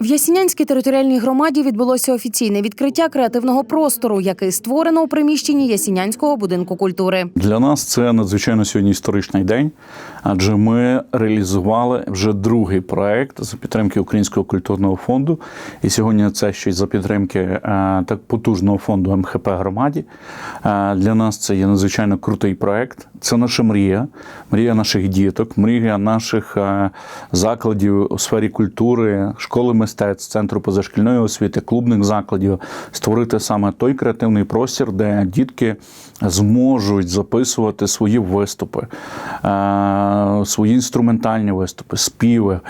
В Ясінянській територіальній громаді відбулося офіційне відкриття креативного простору, який створено у приміщенні Ясінянського будинку культури. Для нас це надзвичайно сьогодні історичний день, адже ми реалізували вже другий проект за підтримки Українського культурного фонду. І сьогодні це ще й за підтримки е, так потужного фонду МХП громаді. Е, Для нас це є надзвичайно крутий проект. Це наша мрія, мрія наших діток, мрія наших е, закладів у сфері культури, школи мистецтв, центру позашкільної освіти, клубних закладів створити саме той креативний простір, де дітки зможуть записувати свої виступи, е, свої інструментальні виступи, співи е,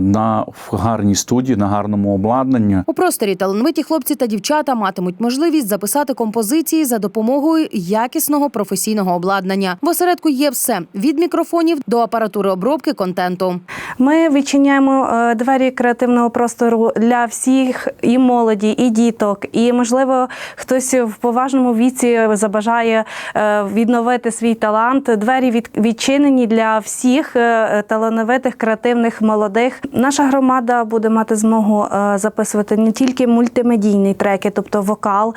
на гарній студії, на гарному обладнанні. У просторі талановиті хлопці та дівчата матимуть можливість записати композиції за допомогою якісного професійного обладнання. В осередку є все від мікрофонів до апаратури обробки контенту. Ми відчиняємо е, двері креативного простору для всіх і молоді, і діток. І можливо, хтось в поважному віці забажає е, відновити свій талант. Двері відчинені для всіх е, талановитих, креативних молодих. Наша громада буде мати змогу записувати не тільки мультимедійні треки, тобто вокал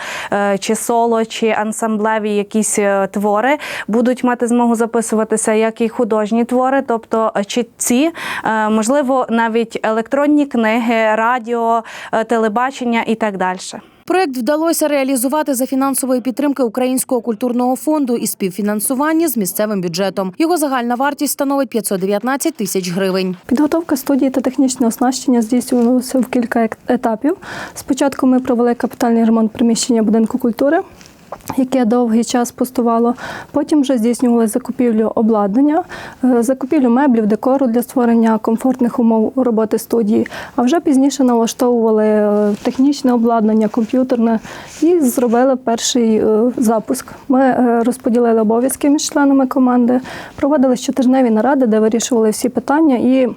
чи соло, чи ансамблеві якісь твори, будуть мати змогу записуватися як і художні твори, тобто чітці, е, можливо, навіть електронні книги, радіо, е, телебачення і так далі. Проект вдалося реалізувати за фінансової підтримки Українського культурного фонду і співфінансування з місцевим бюджетом. Його загальна вартість становить 519 тисяч гривень. Підготовка студії та технічне оснащення здійснювалося в кілька ек- етапів. Спочатку ми провели капітальний ремонт приміщення будинку культури. Яке довгий час пустувало. Потім вже здійснювали закупівлю обладнання, е, закупівлю меблів, декору для створення комфортних умов роботи студії. А вже пізніше налаштовували е, технічне обладнання, комп'ютерне і зробили перший е, запуск. Ми розподілили обов'язки між членами команди, проводили щотижневі наради, де вирішували всі питання і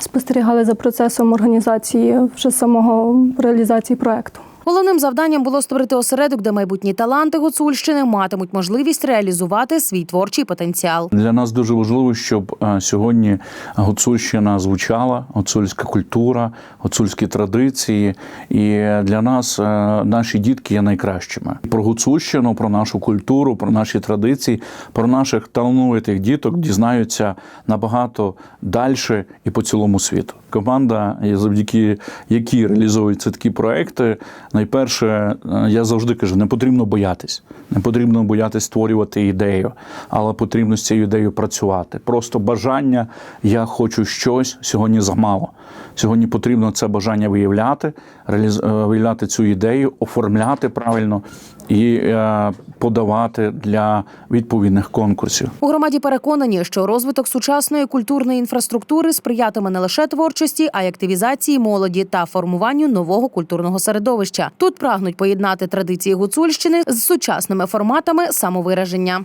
спостерігали за процесом організації вже самого реалізації проекту. Головним завданням було створити осередок, де майбутні таланти Гуцульщини матимуть можливість реалізувати свій творчий потенціал. Для нас дуже важливо, щоб е, сьогодні гуцульщина звучала, гуцульська культура, гуцульські традиції. І для нас е, наші дітки є найкращими. Про гуцульщину, про нашу культуру, про наші традиції, про наших талановитих діток дізнаються набагато далі і по цілому світу. Команда, завдяки якій реалізовуються такі проекти, найперше, е, я завжди кажу, не потрібно боятись. Не потрібно боятись створювати ідею, але потрібно з цією ідеєю працювати. Просто бажання, я хочу щось сьогодні замало. Сьогодні потрібно це бажання виявляти, е, виявляти цю ідею, оформляти правильно і е, подавати для відповідних конкурсів. У громаді переконані, що розвиток сучасної культурної інфраструктури сприятиме не лише творчості, а й активізації молоді та формуванню нового культурного середовища. Тут прагнуть поєднати традиції гуцульщини з сучасними форматами самовираження.